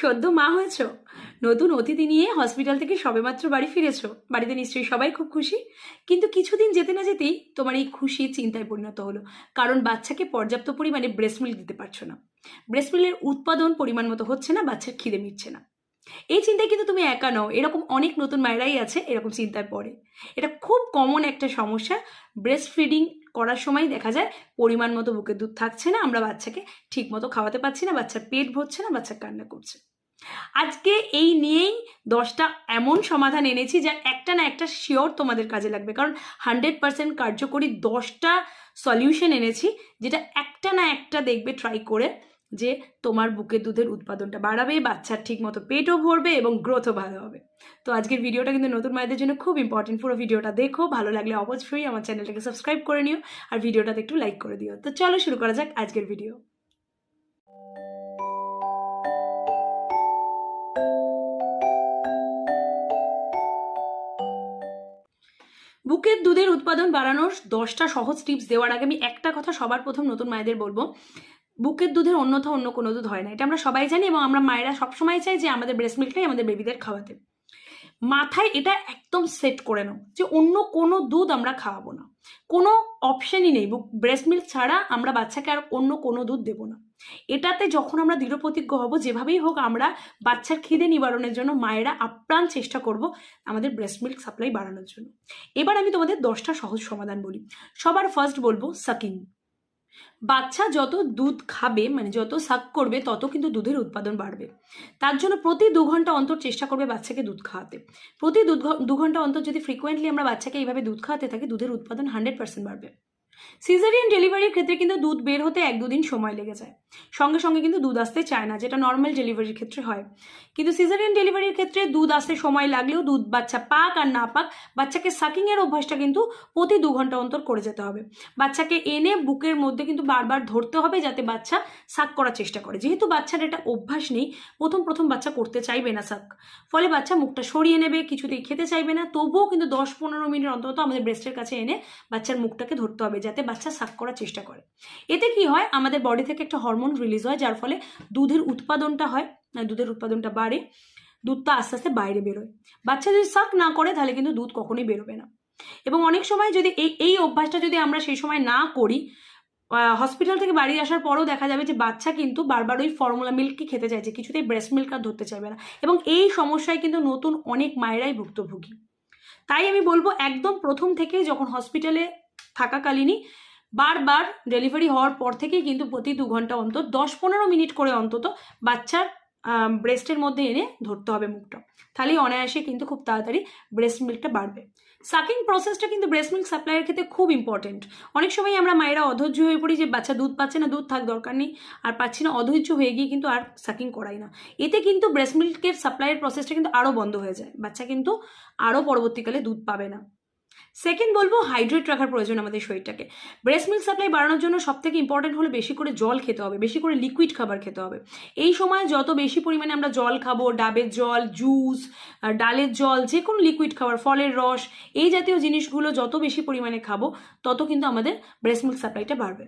সদ্য মা হয়েছ? নতুন অতিথি নিয়ে হসপিটাল থেকে সবেমাত্র বাড়ি ফিরেছো। বাড়িতে নিশ্চয়ই সবাই খুব খুশি। কিন্তু কিছুদিন যেতে না যেতেই তোমার এই খুশি চিন্তায় পরিণত হলো। কারণ বাচ্চাকে পর্যাপ্ত পরিমাণে ব্রেস্ট মিল্ক দিতে পারছ না। ব্রেস্ট মিল্কের উৎপাদন পরিমাণ মতো হচ্ছে না, বাচ্চার খিদে মিটছে না। এই চিন্তায় কিন্তু তুমি একা নও। এরকম অনেক নতুন মায়েরাই আছে এরকম চিন্তায় পড়ে। এটা খুব কমন একটা সমস্যা। ব্রেস্ট ফিডিং করার সময় দেখা যায় পরিমাণ মতো বুকের দুধ থাকছে না। আমরা বাচ্চাকে ঠিক মতো খাওয়াতে পারছি না। বাচ্চার পেট ভরছে না, বাচ্চা কান্না করছে। আজকে এই নিয়েই দশটা এমন সমাধান এনেছি যা একটা না একটা শিওর তোমাদের কাজে লাগবে। কারণ হান্ড্রেড পার্সেন্ট কার্যকরী দশটা সলিউশন এনেছি যেটা একটা না একটা দেখবে ট্রাই করে যে তোমার বুকের দুধের উৎপাদনটা বাড়াবে, বাচ্চার ঠিক মতো পেটও ভরবে এবং গ্রোথও ভালো হবে। তো আজকের ভিডিওটা কিন্তু নতুন মায়েদের জন্য খুব ইম্পর্টেন্ট পুরো ভিডিওটা দেখো, ভালো লাগলে অবশ্যই আমার চ্যানেলটাকে সাবস্ক্রাইব করে নিও আর ভিডিওটাতে একটু লাইক করে দিও। তো চলো শুরু করা যাক আজকের ভিডিও বুকের দুধের উৎপাদন বাড়ানোর দশটা সহজ টিপস দেওয়ার আগে আমি একটা কথা সবার প্রথম নতুন মায়েদের বলব। বুকের দুধের অন্যথা অন্য কোনো দুধ হয় না। এটা আমরা সবাই জানি এবং আমরা মায়েরা সবসময় চাই যে আমাদের ব্রেস্ট মিল্কটাই আমাদের বেবিদের খাওয়াতে। মাথায় এটা একদম সেট করে নাও যে অন্য কোনো দুধ আমরা খাওয়াবো না। কোনো অপশনই নেই। ব্রেস্ট মিল্ক ছাড়া আমরা বাচ্চাকে আর অন্য কোনো দুধ দেবো না। এটাতে যখন আমরা দৃঢ়প্রতিজ্ঞ হব, যেভাবেই হোক আমরা বাচ্চার খিদে নিবারণের জন্য মায়েরা আপ্রাণ চেষ্টা করব আমাদের ব্রেস্ট মিল্ক সাপ্লাই বাড়ানোর জন্য। এবার আমি তোমাদের দশটা সহজ সমাধান বলি। সবার ফার্স্ট বলব সাকিং বাচ্চা যত দুধ খাবে মানে যত সাক করবে, তত কিন্তু দুধের উৎপাদন বাড়বে। তার জন্য প্রতি দু ঘণ্টা অন্তর চেষ্টা করবে বাচ্চাকে দুধ খাওয়াতে। প্রতি দু দু ঘণ্টা অন্তর যদি ফ্রিকোয়েন্টলি আমরা বাচ্চাকে এইভাবে দুধ খাওয়াতে থাকি, দুধের উৎপাদন হান্ড্রেড পার্সেন্ট বাড়বে। সিজারিয়ান ডেলিভারির ক্ষেত্রে কিন্তু দুধ বের হতে এক দুদিন সময় লেগে যায়। সঙ্গে সঙ্গে কিন্তু দুধ আসতে চায় না, যেটা নর্মাল ডেলিভারির ক্ষেত্রে হয়। কিন্তু সিজারিয়ান ডেলিভারির ক্ষেত্রে দুধ আসতে সময় লাগলেও দুধ বাচ্চা পাক আর না পাক, বাচ্চাকে সাকিংয়ের অভ্যাসটা কিন্তু প্রতি দু ঘণ্টা অন্তর করে যেতে হবে। বাচ্চাকে এনে বুকের মধ্যে কিন্তু বারবার ধরতে হবে যাতে বাচ্চা সাক করার চেষ্টা করে। যেহেতু বাচ্চার এটা অভ্যাস নেই, প্রথম প্রথম বাচ্চা করতে চাইবে না সাক ফলে বাচ্চা মুখটা সরিয়ে নেবে, কিছুতেই খেতে চাইবে না। তবুও কিন্তু দশ পনেরো মিনিট অন্তত আমাদের ব্রেস্টের কাছে এনে বাচ্চার মুখটাকে ধরতে হবে যাতে বাচ্চা সাক করার চেষ্টা করে। এতে কি হয়? আমাদের বডি থেকে একটা হরমোন রিলিজ হয়, যার ফলে দুধের উৎপাদনটা হয় দুধের উৎপাদনটা বাড়ে, দুধটা আস্তে আস্তে বাইরে বেরোয়। বাচ্চা যদি সাক না করে, তাহলে কিন্তু দুধ কখনোই বেরোবে না। এবং অনেক সময় যদি এই এই অভ্যাসটা যদি আমরা সেই সময় না করি হসপিটাল থেকে বাড়ি আসার পরেও দেখা যাবে যে বাচ্চা কিন্তু বারবার ওই ফর্মুলা মিল্কই খেতে চাইছে কিছুতেই ব্রেস্ট মিল্ক আর ধরতে চাইবে না। এবং এই সমস্যায় কিন্তু নতুন অনেক মায়েরাই ভুক্তভোগী। তাই আমি বলব, একদম প্রথম থেকে যখন হসপিটালে থাকাকালীনই বারবার ডেলিভারি হওয়ার পর থেকেই কিন্তু প্রতি দু ঘণ্টা অন্তর দশ পনেরো মিনিট করে অন্তত বাচ্চার ব্রেস্টের মধ্যে এনে ধরতে হবে মুখটা। তাহলেই অনায়াসে কিন্তু খুব তাড়াতাড়ি ব্রেস্ট মিল্কটা বাড়বে। সাকিং প্রসেসটা কিন্তু ব্রেস্ট মিল্ক সাপ্লাইয়ের ক্ষেত্রে খুব ইম্পর্টেন্ট অনেক সময় আমরা মায়েরা অধৈর্য হয়ে পড়ি যে, বাচ্চা দুধ পাচ্ছে না, দুধ থাক, দরকার নেই। আর পাচ্ছি না, অধৈর্য হয়ে গিয়ে কিন্তু আর সাকিং করাই না। এতে কিন্তু ব্রেস্ট মিল্কের সাপ্লাইয়ের প্রসেসটা কিন্তু আরও বন্ধ হয়ে যায়। বাচ্চা কিন্তু আরও পরবর্তীকালে দুধ পাবে না। সেকেন্ড বলব হাইড্রেট রাখার প্রয়োজন আমাদের শরীরটাকে। ব্রেস্ট মিল্ক সাপ্লাই বাড়ানোর জন্য সব থেকে ইম্পর্টেন্ট হলো বেশি করে জল খেতে হবে, বেশি করে লিকুইড খাবার খেতে হবে। এই সময় যত বেশি পরিমাণে আমরা জল খাব, ডাবের জল জুস ডালের জল যে কোনো লিকুইড খাবার, ফলের রস, এই জাতীয় জিনিসগুলো যত বেশি পরিমাণে খাব, তত কিন্তু আমাদের ব্রেস্ট মিল্ক সাপ্লাইটা বাড়বে।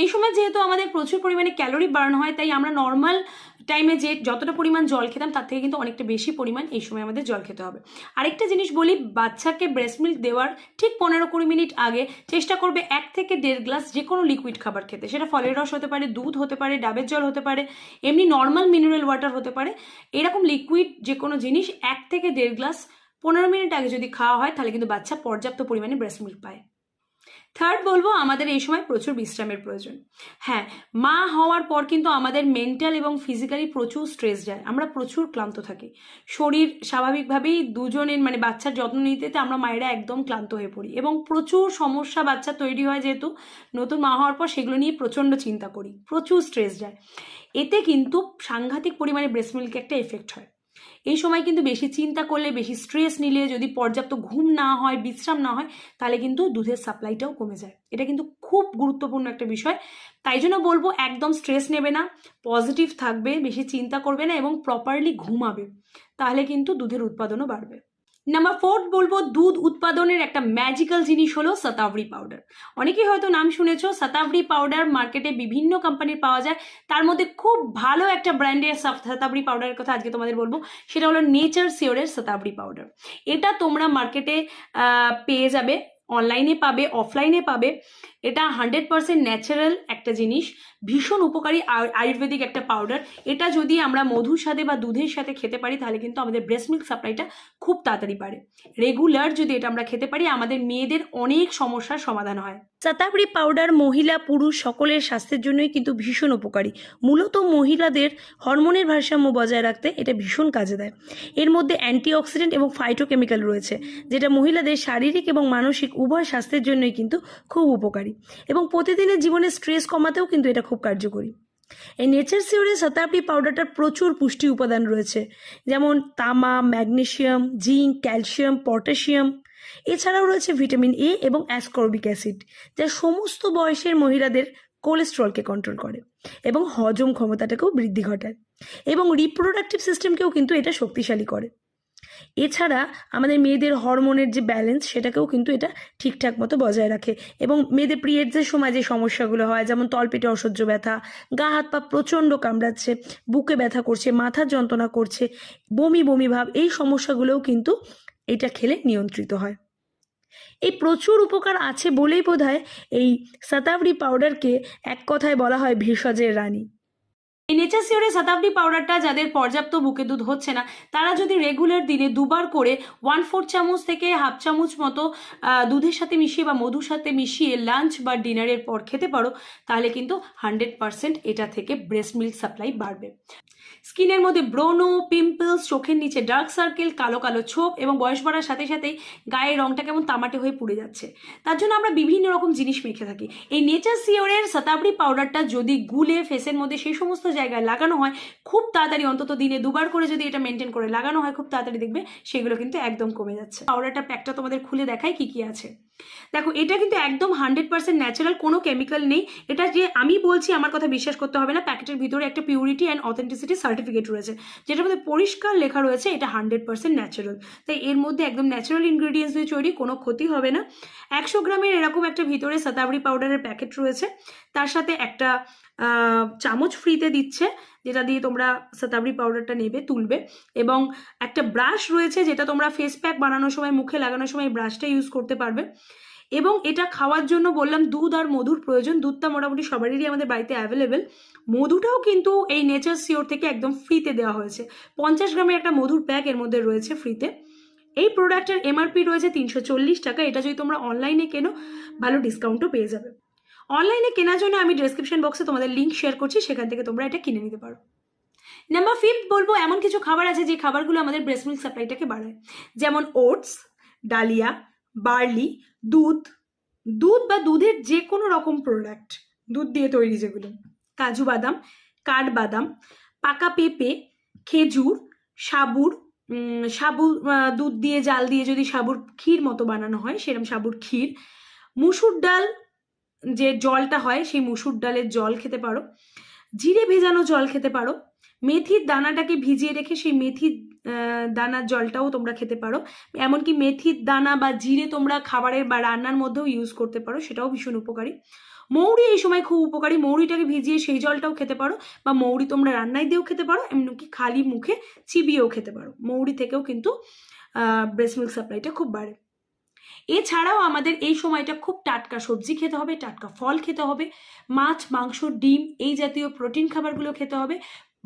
এই সময় যেহেতু আমাদের প্রচুর পরিমাণে ক্যালোরি বার্ন হয়, তাই আমরা নর্মাল টাইমে যে যতটা পরিমাণ জল খেতাম, তার থেকে কিন্তু অনেকটা বেশি পরিমাণ এই সময় আমাদের জল খেতে হবে। আরেকটা জিনিস বলি, বাচ্চাকে ব্রেস্ট মিল্ক দেওয়ার ঠিক পনেরো কুড়ি মিনিট আগে চেষ্টা করবে এক থেকে দেড় গ্লাস যে কোনো লিকুইড খাবার খেতে। সেটা ফলের রস হতে পারে, দুধ হতে পারে, ডাবের জল হতে পারে, এমনি নর্মাল মিনারেল ওয়াটার হতে পারে। এরকম লিকুইড যে কোনো জিনিস এক থেকে দেড় গ্লাস পনেরো মিনিট আগে যদি খাওয়া হয়, তাহলে কিন্তু বাচ্চা পর্যাপ্ত পরিমাণে ব্রেস্ট মিল্ক পায়। থার্ড বলব, আমাদের এই সময় প্রচুর বিশ্রামের প্রয়োজন। হ্যাঁ মা হওয়ার পর কিন্তু আমাদের মেন্টাল এবং ফিজিক্যালি প্রচুর স্ট্রেস যায়। আমরা প্রচুর ক্লান্ত থাকি। শরীর স্বাভাবিকভাবেই দুজনের মানে বাচ্চার যত্ন নিতে আমরা মায়েরা একদম ক্লান্ত হয়ে পড়ি এবং প্রচুর সমস্যা বাচ্চা তৈরি হয় যেহেতু নতুন মা হওয়ার পর সেগুলো নিয়ে প্রচণ্ড চিন্তা করি, প্রচুর স্ট্রেস যায়। এতে কিন্তু সাংঘাতিক পরিমাণে ব্রেস্ট মিল্কে একটা এফেক্ট হয়। এই সময় কিন্তু বেশি চিন্তা করলে, বেশি স্ট্রেস নিলে যদি পর্যাপ্ত ঘুম না হয়, বিশ্রাম না হয়, তাহলে কিন্তু দুধের সাপ্লাইটাও কমে যায়। এটা কিন্তু খুব গুরুত্বপূর্ণ একটা বিষয়। তাই জন্য বলব, একদম স্ট্রেস নেবে না পজিটিভ থাকবে, বেশি চিন্তা করবে না এবং প্রপারলি ঘুমাবে। তাহলে কিন্তু দুধের উৎপাদনও বাড়বে। নাম্বার ফোর্থ বলব, দুধ উৎপাদনের একটা ম্যাজিক্যাল জিনিস হলো সতাবড়ি পাউডার অনেকেই হয়তো নাম শুনেছ সতাবড়ি পাউডার মার্কেটে বিভিন্ন কোম্পানির পাওয়া যায়। তার মধ্যে খুব ভালো একটা ব্র্যান্ডের সতাবড়ি পাউডারের কথা আজকে তোমাদের বলব, সেটা হলো নেচার সিওরের সতাবড়ি পাউডার এটা তোমরা মার্কেটে পেয়ে যাবে। অনলাইনে পাবে অফলাইনে পাবে। এটা হান্ড্রেড পারসেন্ট ন্যাচারাল একটা জিনিস। ভীষণ উপকারী আয়ু- আয়ুর্বেদিক একটা পাউডার এটা যদি আমরা মধুর সাথে বা দুধের সাথে খেতে পারি, তাহলে কিন্তু আমাদের ব্রেস্ট মিল্ক সাপ্লাইটা খুব তাড়াতাড়ি পারে রেগুলার যদি এটা আমরা খেতে পারি, আমাদের মেয়েদের অনেক সমস্যার সমাধান হয়। চাতাবড়ি পাউডার মহিলা পুরুষ সকলের স্বাস্থ্যের জন্যই কিন্তু ভীষণ উপকারী। মূলত মহিলাদের হরমোনের ভারসাম্য বজায় রাখতে এটা ভীষণ কাজে দেয়। এর মধ্যে অ্যান্টিঅক্সিডেন্ট এবং ফাইটোকেমিক্যাল রয়েছে, যেটা মহিলাদের শারীরিক এবং মানসিক উভয় স্বাস্থ্যের জন্যই কিন্তু খুব উপকারী এবং প্রতিদিনের জীবনে স্ট্রেস কমাতেও কিন্তু এটা খুব কার্যকরী। এই নেচার সিওরে শতাব্দী পাউডারটার প্রচুর পুষ্টি উপাদান রয়েছে, যেমন তামা ম্যাগনেশিয়াম জিঙ্ক ক্যালসিয়াম পটাশিয়াম এছাড়াও রয়েছে ভিটামিন এ এবং অ্যাসকর্বিক অ্যাসিড, যা সমস্ত বয়সের মহিলাদের কোলেস্ট্রলকে কন্ট্রোল করে এবং হজম ক্ষমতাটাকেও বৃদ্ধি ঘটায় এবং রিপ্রোডাক্টিভ সিস্টেমকেও কিন্তু এটা শক্তিশালী করে। এছাড়া আমাদের মেয়েদের হরমোনের যে ব্যালেন্স সেটাকেও কিন্তু এটা ঠিকঠাক মতো বজায় রাখে এবং মেয়েদের পিরিয়ডসের সময় যে সমস্যাগুলো হয়, যেমন তলপেটে অসহ্য ব্যথা, গা হাত পা প্রচণ্ড কামড়াচ্ছে, বুকে ব্যথা করছে মাথার যন্ত্রণা করছে, বমি বমি ভাব, এই সমস্যাগুলোও কিন্তু এটা খেলে নিয়ন্ত্রিত হয়। এই প্রচুর উপকার আছে বলেই বোধ এই শতাবরি পাউডারকে এক কথায় বলা হয় ভেষজের রানী। এই নেচার সিওরের শতাব্দী পাউডারটা যাদের পর্যাপ্ত বুকে দুধ হচ্ছে না, তারা যদি রেগুলার দিনে দুবার করে ওয়ান ফোর চামচ থেকে হাফ চামচ মতো দুধের সাথে মিশিয়ে বা মধুর সাথে মিশিয়ে লাঞ্চ বা ডিনারের পর খেতে পারো, তাহলে কিন্তু হান্ড্রেড পারসেন্ট এটা থেকে ব্রেস্ট মিল্ক সাপ্লাই বাড়বে। স্কিনের মধ্যে ব্রোনো পিম্পলস চোখের নিচে ডার্ক সার্কেল কালো কালো ছোপ এবং বয়স বাড়ার সাথে সাথেই গায়ের রংটা কেমন তামাটে হয়ে পুড়ে যাচ্ছে। তার জন্য আমরা বিভিন্ন রকম জিনিস মেখে থাকি। এই নেচার সিওরের শতাবড়ি পাউডারটা যদি গুলে ফেসের মধ্যে সেই সমস্ত জায়গায় লাগানো হয়, খুব তাড়াতাড়ি অন্তত দিনে দুবার করে যদি এটা মেনটেন করে লাগানো হয়, খুব তাড়াতাড়ি দেখবে সেগুলো কিন্তু একদম কমে যাচ্ছে। পাউডারটা প্যাকটা তোমাদের খুলে দেখায় কি কি আছে। দেখো, এটা কিন্তু একদম হান্ড্রেড পার্সেন্ট ন্যাচারাল কোনো কেমিক্যাল নেই। এটা যে আমি বলছি, আমার কথা বিশ্বাস করতে হবে না, প্যাকেটের ভিতরে একটা পিউরিটি অ্যান্ড অথেন্টিসিটি সার্টিফিকেট রয়েছে, যেটার মধ্যে পরিষ্কার লেখা রয়েছে, এটা হান্ড্রেড পার্সেন্ট ন্যাচারাল তাই এর মধ্যে একদম ন্যাচারাল ইনগ্রিডিয়েন্টস দিয়ে তৈরি, কোনো ক্ষতি হবে না। একশো গ্রামের এরকম একটা ভিতরে সাতাবড়ি পাউডারের প্যাকেট রয়েছে। তার সাথে একটা চামচ ফ্রিতে দিচ্ছে, যেটা দিয়ে তোমরা সাতাবড়ি পাউডারটা নেবে, তুলবে। এবং একটা ব্রাশ রয়েছে, যেটা তোমরা ফেস প্যাক বানানোর সময়, মুখে লাগানোর সময় ব্রাশটা ইউজ করতে পারবে। এবং এটা খাওয়ার জন্য বললাম, দুধ আর মধুর প্রয়োজন। দুধটা মোটামুটি সবারই আমাদের বাড়িতে অ্যাভেলেবেল মধুটাও কিন্তু এই নেচার সিওর থেকে একদম ফ্রিতে দেওয়া হয়েছে। পঞ্চাশ গ্রামের একটা মধুর প্যাক এর মধ্যে রয়েছে ফ্রিতে এই প্রোডাক্টের এমআরপি রয়েছে তিনশো চল্লিশ টাকা। এটা যদি তোমরা অনলাইনে কেনো, ভালো ডিসকাউন্টও পেয়ে যাবে। অনলাইনে কেনার জন্য আমি ডিসক্রিপশন বক্সে তোমাদের লিঙ্ক শেয়ার করছি, সেখান থেকে তোমরা এটা কিনে নিতে পারো। নাম্বার ফিফথ বলব, এমন কিছু খাবার আছে যে খাবারগুলো আমাদের ব্রেস্ট মিল্ক সাপ্লাইটাকে বাড়ায়। যেমন ওটস ডালিয়া বার্লি দুধ। দুধ বা দুধের যে কোনো রকম প্রোডাক্ট দুধ দিয়ে তৈরি যেগুলো। কাজু বাদাম, কাঠবাদাম, পাকা পেঁপে, খেজুর, সাবুর সাবু দুধ দিয়ে জাল দিয়ে যদি সাবুর ক্ষীর মতো বানানো হয় সেরকম সাবুর ক্ষীর। মুসুর ডাল যে জলটা হয়, সেই মুসুর ডালের জল খেতে পারো। জিরে ভেজানো জল খেতে পারো। মেথির দানাটাকে ভিজিয়ে রেখে সেই মেথির দানার জলটাও তোমরা খেতে পারো। এমনকি মেথির দানা বা জিরে তোমরা খাবারের বা রান্নার মধ্যেও ইউজ করতে পারো, সেটাও ভীষণ উপকারী। মৌরি এই সময় খুব উপকারী। মৌরিটাকে ভিজিয়ে সেই জলটাও খেতে পারো বা মৌরি তোমরা রান্নায় দিয়েও খেতে পারো, এমনকি খালি মুখে চিবিয়েও খেতে পারো। মৌরি থেকেও কিন্তু ব্রেস্ট মিল্ক সাপ্লাইটা খুব বাড়ে। এছাড়াও আমাদের এই সময়টা খুব টাটকা সবজি খেতে হবে, টাটকা ফল খেতে হবে, মাছ, মাংস, ডিম এই জাতীয় প্রোটিন খাবারগুলো খেতে হবে।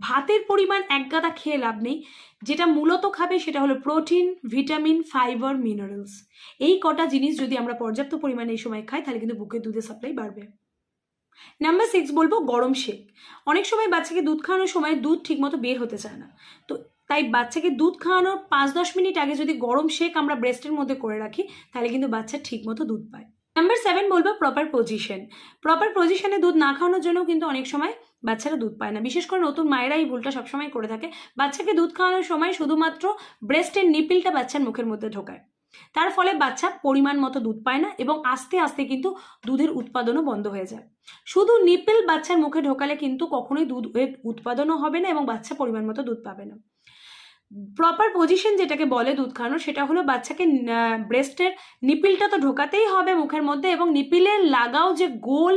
ভাতের পরিমাণ এক গাদা খেয়ে লাভ নেই। যেটা মূলত খাবে সেটা হলো প্রোটিন, ভিটামিন, ফাইবার, মিনারেলস। এই কটা জিনিস যদি আমরা পর্যাপ্ত পরিমাণে এই সময় খাই, তাহলে কিন্তু বুকের দুধের সাপ্লাই বাড়বে। নাম্বার সিক্স বলব গরম শেক অনেক সময় বাচ্চাকে দুধ খাওয়ানোর সময় দুধ ঠিকমতো বের হতে চায় না। তো তাই বাচ্চাকে দুধ খাওয়ানোর পাঁচ দশ মিনিট আগে যদি গরম শেক আমরা ব্রেস্টের মধ্যে করে রাখি, তাহলে কিন্তু বাচ্চা ঠিকমতো দুধ পায়। নাম্বার সেভেন বলব প্রপার পজিশন প্রপার পজিশনে দুধ না খাওয়ানোর জন্য কিন্তু অনেক সময় বাচ্চারা দুধ পায় না। বিশেষ করে নতুন মায়েরা এই ভুলটা সবসময় করে থাকে। বাচ্চাকে দুধ খাওয়ানোর সময় শুধুমাত্র ব্রেস্টের নিপিলটা বাচ্চার মুখের মধ্যে ঢোকায়। তার ফলে বাচ্চা পরিমাণ মতো দুধ পায় না এবং আস্তে আস্তে কিন্তু দুধের উৎপাদনও বন্ধ হয়ে যায়। শুধু নিপেল বাচ্চার মুখে ঢোকালে কিন্তু কখনোই দুধ উৎপাদনও হবে না এবং বাচ্চা পরিমাণ মতো দুধ পাবে না। প্রপার পজিশন যেটাকে বলে দুধ খাওয়ানো, সেটা হলো বাচ্চাকে ব্রেস্টের নিপিলটা তো ঢোকাতেই হবে মুখের মধ্যে এবং নিপিলের লাগাও যে গোল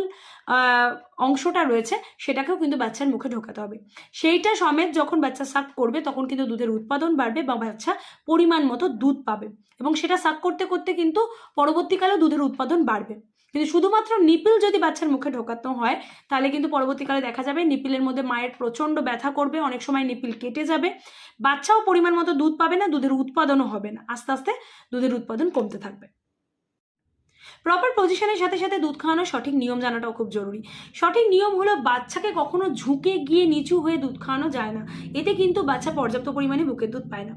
অংশটা রয়েছে, সেটাকেও কিন্তু বাচ্চার মুখে ঢোকাতে হবে। সেইটা সমেত যখন বাচ্চা সাক করবে, তখন কিন্তু দুধের উৎপাদন বাড়বে বা বাচ্চা পরিমাণ মতো দুধ পাবে। এবং সেটা সাক করতে করতে কিন্তু পরবর্তীকালেও দুধের উৎপাদন বাড়বে। কিন্তু শুধুমাত্র নিপিল যদি বাচ্চার মুখে ঢোকানো হয়, তাহলে কিন্তু পরবর্তীকালে দেখা যাবে নিপিলের মধ্যে মায়ের প্রচণ্ড ব্যথা করবে, অনেক সময় নিপিল কেটে যাবে। বাচ্চাও পরিমাণ মতো দুধ পাবে না, দুধের উৎপাদনও হবে না। আস্তে আস্তে দুধের উৎপাদন কমতে থাকবে। প্রপার পজিশনের সাথে সাথে দুধ খাওয়ানোর সঠিক নিয়ম জানাটাও খুব জরুরি। সঠিক নিয়ম হলো বাচ্চাকে কখনো ঝুঁকে গিয়ে নিচু হয়ে দুধ খাওয়ানো যায় না। এতে কিন্তু বাচ্চা পর্যাপ্ত পরিমাণে বুকের দুধ পায় না।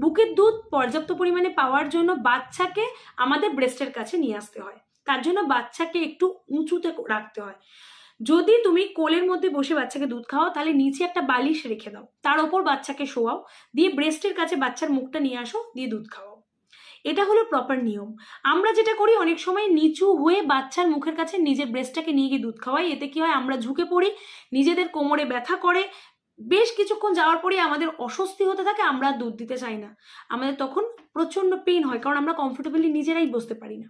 বুকের দুধ পর্যাপ্ত পরিমাণে পাওয়ার জন্য বাচ্চাকে আমাদের ব্রেস্টের কাছে নিয়ে আসতে হয়। তার জন্য বাচ্চাকে একটু উঁচুতে রাখতে হয়। যদি তুমি কোলের মধ্যে বসে বাচ্চাকে দুধ খাওয়াও, তাহলে নিচে একটা বালিশ রেখে দাও। তার ওপর বাচ্চাকে শোয়াও। দিয়ে ব্রেস্টের কাছে বাচ্চার মুখটা নিয়ে আসো, দিয়ে দুধ খাওয়াও। এটা হলো প্রপার নিয়ম। আমরা যেটা করি, অনেক সময় নিচু হয়ে বাচ্চার মুখের কাছে নিজের ব্রেস্টটাকে নিয়ে গিয়ে দুধ খাওয়াই। এতে কি হয়, আমরা ঝুঁকে পড়ি, নিজেদের কোমরে ব্যথা করে। বেশ কিছুক্ষণ যাওয়ার পরেই আমাদের অস্বস্তি হতে থাকে, আমরা দুধ দিতে চাই না। আমাদের তখন প্রচণ্ড পেন হয়, কারণ আমরা কমফোর্টেবলি নিজেরাই বসতে পারি না।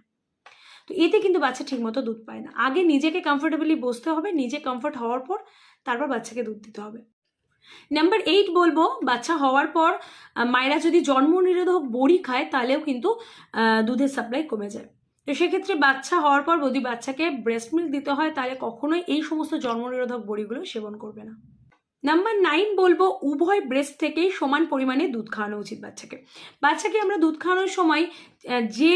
তো এতে কিন্তু বাচ্চা ঠিকমতো দুধ পায় না। আগে নিজেকে কমফোর্টেবলি বসতে হবে, নিজে কমফোর্ট হওয়ার পর তারপর বাচ্চাকে দুধ দিতে হবে। নাম্বার এইট বলব, বাচ্চা হওয়ার পর মায়েরা যদি জন্ম নিরোধক বড়ি খায়, তাহলেও কিন্তু দুধের সাপ্লাই কমে যায়। তো সেক্ষেত্রে বাচ্চা হওয়ার পর যদি বাচ্চাকে ব্রেস্ট মিল্ক দিতে হয়, তাহলে কখনোই এই সমস্ত জন্ম নিরোধক বড়িগুলো সেবন করবে না। নাম্বার নাইন বলব, উভয় ব্রেস্ট থেকেই সমান পরিমাণে দুধ খাওয়ানো উচিত বাচ্চাকে। বাচ্চাকে আমরা দুধ খাওয়ানোর সময় যে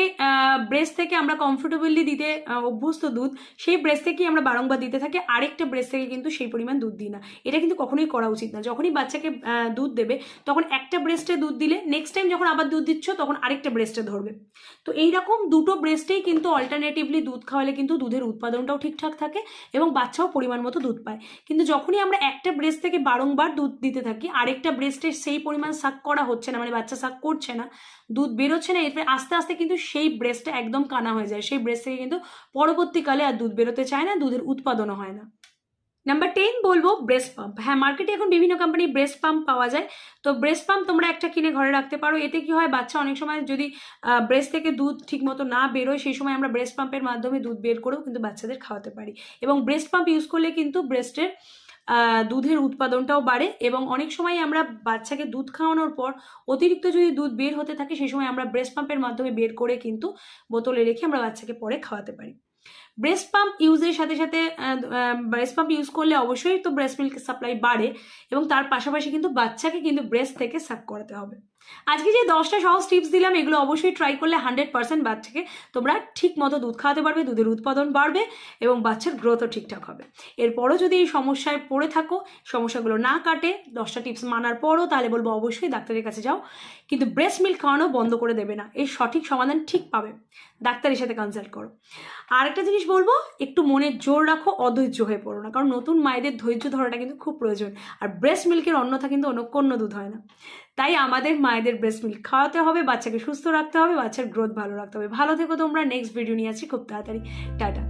ব্রেস্ট থেকে আমরা কমফোর্টেবলি দিতে অভ্যস্ত দুধ, সেই ব্রেস্ট থেকেই আমরা বারংবার দিতে থাকি, আরেকটা ব্রেস্ট থেকে কিন্তু সেই পরিমাণ দুধ দিই না। এটা কিন্তু কখনোই করা উচিত না। যখনই বাচ্চাকে দুধ দেবে, তখন একটা ব্রেস্টে দুধ দিলে নেক্সট টাইম যখন আবার দুধ দিচ্ছ, তখন আরেকটা ব্রেস্টে ধরবে। তো এইরকম দুটো ব্রেস্টেই কিন্তু অল্টারনেটিভলি দুধ খাওয়ালে কিন্তু দুধের উৎপাদনটাও ঠিকঠাক থাকে এবং বাচ্চাও পরিমাণ মতো দুধ পায়। কিন্তু যখনই আমরা একটা ব্রেস্ট থেকে বারংবার দুধ দিতে থাকি। আরেকটা ব্রেস্টে সেই পরিমাণ সাক করা হচ্ছে না মানে বাচ্চা সাক করছে না, দুধ বেরোচ্ছে না, এরপরে আস্তে আস্তে কিন্তু সেই ব্রেস্টটা একদম কানা হয়ে যায়। সেই ব্রেস্ট থেকে কিন্তু পরবর্তীকালে আর দুধ বেরোতে চায় না, দুধের উৎপাদনও হয় না। নাম্বার টেন বলব ব্রেস্ট পাম্প হ্যাঁ মার্কেটে এখন বিভিন্ন কোম্পানির ব্রেস্ট পাম্প পাওয়া যায়। তো ব্রেস্ট পাম্প তোমরা একটা কিনে ঘরে রাখতে পারো। এতে কি হয়, বাচ্চা অনেক সময় যদি ব্রেস্ট থেকে দুধ ঠিকমতো না বেরোয়, সেই সময় আমরা ব্রেস্ট পাম্পের মাধ্যমে দুধ বের করেও কিন্তু বাচ্চাদের খাওয়াতে পারি। এবং ব্রেস্ট পাম্প ইউজ করলে কিন্তু ব্রেস্টের দুধের উৎপাদনটাও বাড়ে এবং অনেক সময় আমরা বাচ্চাকে দুধ খাওয়ানোর পর অতিরিক্ত যদি দুধ বের হতে থাকে সেই সময় আমরা ব্রেস্ট পাম্পের মাধ্যমে বের করে কিন্তু বোতলে রেখে আমরা বাচ্চাকে পরে খাওয়াতে পারি। ব্রেস্ট পাম্প ইউজের সাথে সাথে ব্রেস্ট পাম্প ইউজ করলে অবশ্যই তো ব্রেস্ট মিল্ক সাপ্লাই বাড়ে এবং তার পাশাপাশি কিন্তু বাচ্চাকে কিন্তু ব্রেস্ট থেকে সাক করাতে হবে। আজকে যে দশটা সহজ টিপস দিলাম, এগুলো অবশ্যই ট্রাই করলে হান্ড্রেড পার্সেন্ট বাচ্চাকে তোমরা ঠিক মতো দুধ খাওয়াতে পারবে, দুধের উৎপাদন বাড়বে এবং বাচ্চার গ্রোথও ঠিকঠাক হবে। এরপরও যদি এই সমস্যায় পড়ে থাকো, সমস্যাগুলো না কাটে, দশটা টিপস মানার পরও, তাহলে বলব অবশ্যই ডাক্তারের কাছে যাও। কিন্তু ব্রেস্ট মিল্ক খাওয়ানো বন্ধ করে দেবে না, এর সঠিক সমাধান ঠিক পাবে। ডাক্তারের সাথে কনসাল্ট করো। আর একটা জিনিস বলব, একটু মনে জোর রাখো, অধৈর্য হয়ে পড়ো না, কারণ নতুন মায়েদের ধৈর্য ধরাটা কিন্তু খুব প্রয়োজন। আর ব্রেস্ট মিল্কের অন্যথা কিন্তু অন্য কোনো দুধ হয় না। তাই আমাদের মায়েদের ব্রেস্ট মিল্ক খাওয়াতে হবে, বাচ্চাকে সুস্থ রাখতে হবে, বাচ্চার গ্রোথ ভালো রাখতে হবে। ভালো থেকো তোমরা নেক্সট ভিডিও নিয়ে আছি খুব তাড়াতাড়ি। টাটা।